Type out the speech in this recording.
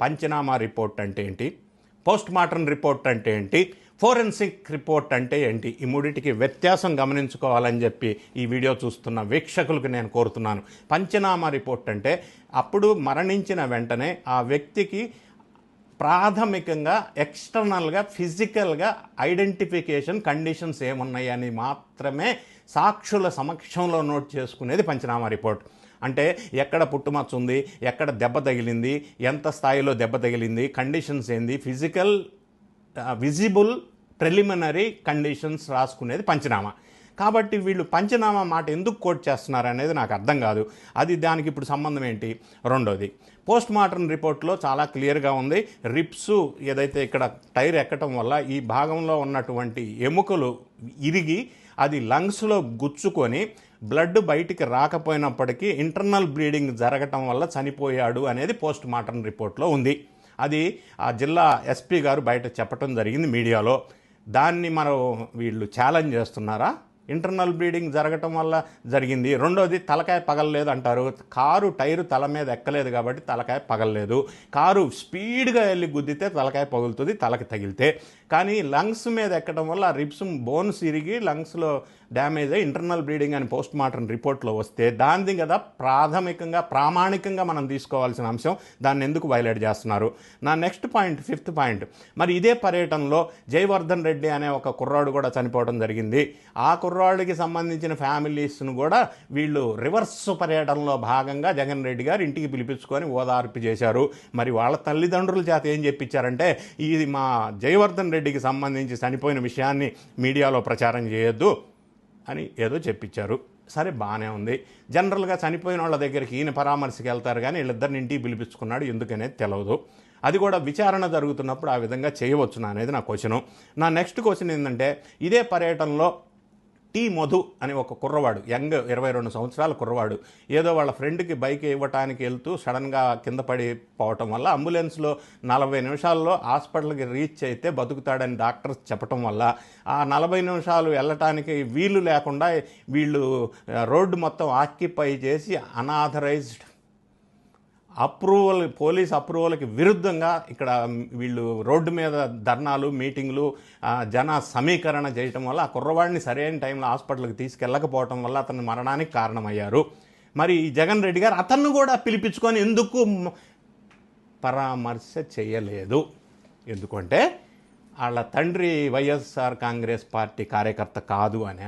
పంచనామా report అంటే ఏంటి? Post mortem report అంటే ఏంటి? ఫోరెన్సిక్ రిపోర్ట్ అంటే ఏంటి? ఈ మూడింటికి వ్యత్యాసం గమనించుకోవాలని చెప్పి ఈ వీడియో చూస్తున్న వీక్షకులకు నేను కోరుతున్నాను. పంచనామా రిపోర్ట్ అంటే అప్పుడు మరణించిన వెంటనే ఆ వ్యక్తికి ప్రాథమికంగా ఎక్స్టర్నల్గా ఫిజికల్గా ఐడెంటిఫికేషన్ కండిషన్స్ ఏమున్నాయని మాత్రమే సాక్షుల సమక్షంలో నోట్ చేసుకునేది పంచనామా రిపోర్ట్. అంటే ఎక్కడ పుట్టుమచ్చ ఉంది ఎక్కడ దెబ్బ తగిలింది ఎంత స్థాయిలో దెబ్బ తగిలింది కండిషన్స్ ఏంది ఫిజికల్ విజిబుల్ ప్రిలిమినరీ కండిషన్స్ రాసుకునేది పంచనామా. కాబట్టి వీళ్ళు పంచనామా మాట ఎందుకు కోట్ చేస్తున్నారు అనేది నాకు అర్థం కాదు. అది దానికి ఇప్పుడు సంబంధం ఏంటి? రెండోది పోస్ట్ మార్టం రిపోర్ట్లో చాలా క్లియర్గా ఉంది. రిప్స్ ఏదైతే ఇక్కడ టైర్ ఎక్కటం వల్ల ఈ భాగంలో ఉన్నటువంటి ఎముకలు ఇరిగి అది లంగ్స్లో గుచ్చుకొని బ్లడ్ బయటికి రాకపోయినప్పటికీ ఇంటర్నల్ బ్లీడింగ్ జరగటం వల్ల చనిపోయాడు అనేది పోస్ట్ మార్టం రిపోర్ట్లో ఉంది. అది ఆ జిల్లా ఎస్పీ గారు బయట చెప్పడం జరిగింది మీడియాలో. దాన్ని మనం వీళ్ళు ఛాలెంజ్ చేస్తున్నారా? ఇంటర్నల్ బ్లీడింగ్ జరగటం వల్ల జరిగింది. రెండోది తలకాయ పగలలేదు అంటారు. కారు టైరు తల మీద ఎక్కలేదు కాబట్టి తలకాయ పగలలేదు. కారు స్పీడ్గా వెళ్ళి గుద్దితే తలకాయ పగులుతుంది తలకి తగిలితే. కానీ లంగ్స్ మీద ఎక్కడం వల్ల రిప్స్ బోన్స్ ఇరిగి లంగ్స్లో డ్యామేజ్ అయ్యి ఇంటర్నల్ బ్లీడింగ్ అని పోస్ట్ మార్టం రిపోర్ట్లో వస్తే దానిది కదా ప్రాథమికంగా ప్రామాణికంగా మనం తీసుకోవాల్సిన అంశం. దాన్ని ఎందుకు వైలేట్ చేస్తున్నారు? నా నెక్స్ట్ పాయింట్ ఫిఫ్త్ పాయింట్. మరి ఇదే పర్యటనలో జయవర్ధన్ రెడ్డి అనే ఒక కుర్రాడు కూడా చనిపోవడం జరిగింది. ఆ కుర్రాళ్ళకి సంబంధించిన ఫ్యామిలీస్ను కూడా వీళ్ళు రివర్స్ పర్యటనలో భాగంగా జగన్ రెడ్డి గారు ఇంటికి పిలిపించుకొని ఓదార్పు చేశారు. మరి వాళ్ళ తల్లిదండ్రుల చేత ఏం చెప్పించారంటే ఇది మా జయవర్ధన్ రెడ్డికి సంబంధించి చనిపోయిన విషయాన్ని మీడియాలో ప్రచారం చేయొద్దు అని ఏదో చెప్పించారు సరే బాగానే ఉంది. జనరల్గా చనిపోయిన వాళ్ళ దగ్గరికి ఈయన పరామర్శకి వెళ్తారు కానీ వీళ్ళిద్దరిని ఇంటికి పిలిపించుకున్నాడు ఎందుకనేది తెలియదు అది కూడా విచారణ జరుగుతున్నప్పుడు ఆ విధంగా చేయవచ్చు అనేది నా క్వశ్చను. నా నెక్స్ట్ క్వశ్చన్ ఏంటంటే ఇదే పర్యటనలో టీ మధు అని ఒక కుర్రవాడు యంగ్ ఇరవై రెండు సంవత్సరాల కుర్రవాడు ఏదో వాళ్ళ ఫ్రెండ్కి బైక్ ఇవ్వటానికి వెళ్తూ సడన్గా కింద పడిపోవటం వల్ల అంబులెన్స్లో నలభై నిమిషాల్లో హాస్పిటల్కి రీచ్ అయితే బతుకుతాడని డాక్టర్స్ చెప్పటం వల్ల ఆ నలభై నిమిషాలు వెళ్ళటానికి వీలు లేకుండా వీళ్ళు రోడ్డు మొత్తం ఆక్యుపై చేసి అనాథరైజ్డ్ అప్రూవల్ పోలీస్ అప్రూవల్కి విరుద్ధంగా ఇక్కడ వీళ్ళు రోడ్డు మీద ధర్నాలు మీటింగ్లు జన సమీకరణ చేయటం వల్ల ఆ కుర్రవాడిని సరైన టైంలో హాస్పిటల్కి తీసుకెళ్ళకపోవటం వల్ల అతని మరణానికి కారణమయ్యారు. మరి జగన్ రెడ్డి గారు అతన్ని కూడా పిలిపించుకొని ఎందుకు పరామర్శ చేయలేదు? ఎందుకంటే వాళ్ళ తండ్రి వైఎస్ఆర్ కాంగ్రెస్ పార్టీ కార్యకర్త కాదు అని